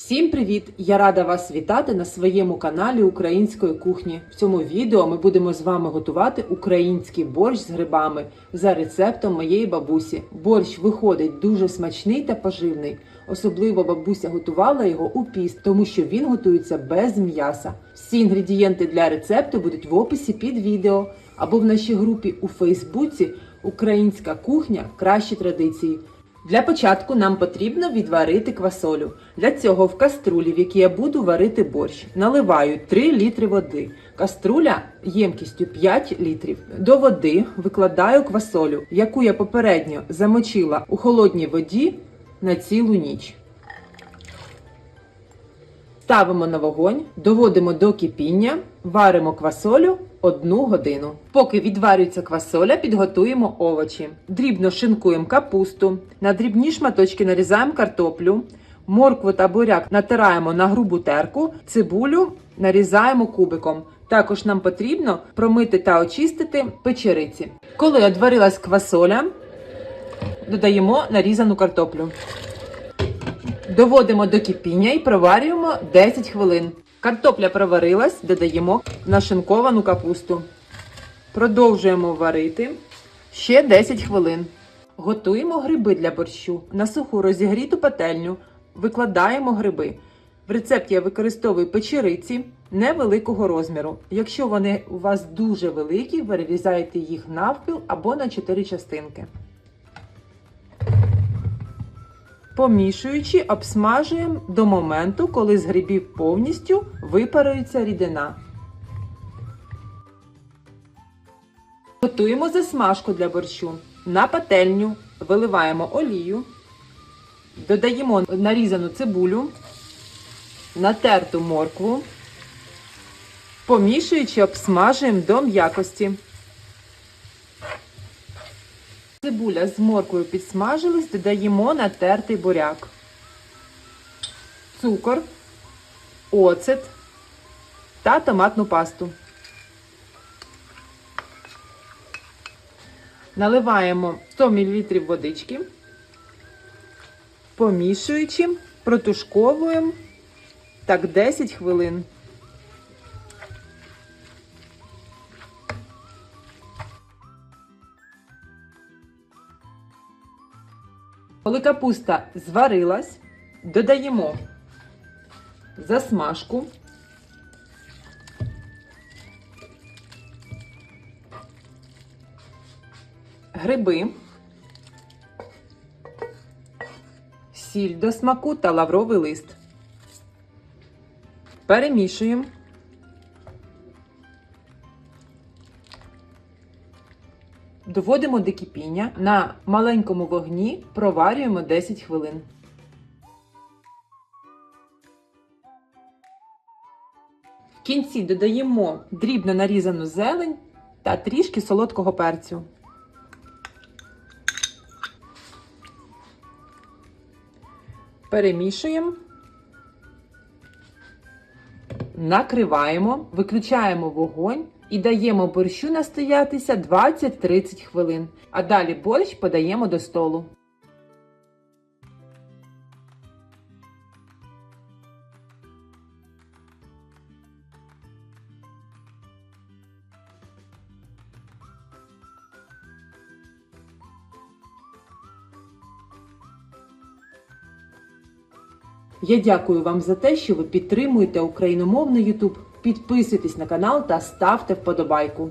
Всім привіт! Я рада вас вітати на своєму каналі Української кухні. В цьому відео ми будемо з вами готувати український борщ з грибами за рецептом моєї бабусі. Борщ виходить дуже смачний та поживний. Особливо бабуся готувала його у піст, тому що він готується без м'яса. Всі інгредієнти для рецепту будуть в описі під відео або в нашій групі у Фейсбуці Українська кухня кращі традиції. Для початку нам потрібно відварити квасолю. Для цього в каструлі, в якій я буду варити борщ, наливаю 3 літри води. Каструля ємкістю 5 літрів. До води викладаю квасолю, яку я попередньо замочила у холодній воді на цілу ніч. Ставимо на вогонь, доводимо до кипіння, варимо квасолю одну годину. Поки відварюється квасоля, підготуємо овочі. Дрібно шинкуємо капусту, на дрібні шматочки нарізаємо картоплю, моркву та буряк натираємо на грубу терку, цибулю нарізаємо кубиком. Також нам потрібно промити та очистити печериці. Коли одварилась квасоля, додаємо нарізану картоплю. Доводимо до кипіння і проварюємо 10 хвилин. Картопля проварилась, додаємо нашинковану капусту. Продовжуємо варити ще 10 хвилин. Готуємо гриби для борщу. На суху розігріту пательню викладаємо гриби. В рецепті я використовую печериці невеликого розміру. Якщо вони у вас дуже великі, вирізаєте їх навпіл або на 4 частинки. Помішуючи, обсмажуємо до моменту, коли з грибів повністю випарується рідина. Готуємо засмажку для борщу. На пательню виливаємо олію, додаємо нарізану цибулю, натерту моркву, помішуючи, обсмажуємо до м'якості. Цибуля з морквою підсмажились, додаємо натертий буряк, цукор, оцет та томатну пасту. Наливаємо 100 мл водички, помішуючи, протушковуємо так 10 хвилин. Коли капуста зварилась, додаємо засмажку, гриби, сіль до смаку та лавровий лист. Перемішуємо. Доводимо до кипіння. На маленькому вогні проварюємо 10 хвилин. В кінці додаємо дрібно нарізану зелень та трішки солодкого перцю. Перемішуємо. Накриваємо, виключаємо вогонь і даємо борщу настоятися 20-30 хвилин. А далі борщ подаємо до столу. Я дякую вам за те, що ви підтримуєте україномовний YouTube. Підписуйтесь на канал та ставте вподобайку.